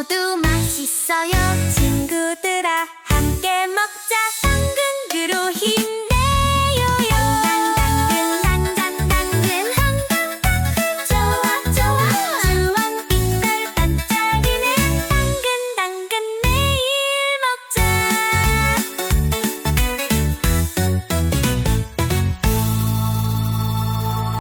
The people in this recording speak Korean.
모두 맛있어요.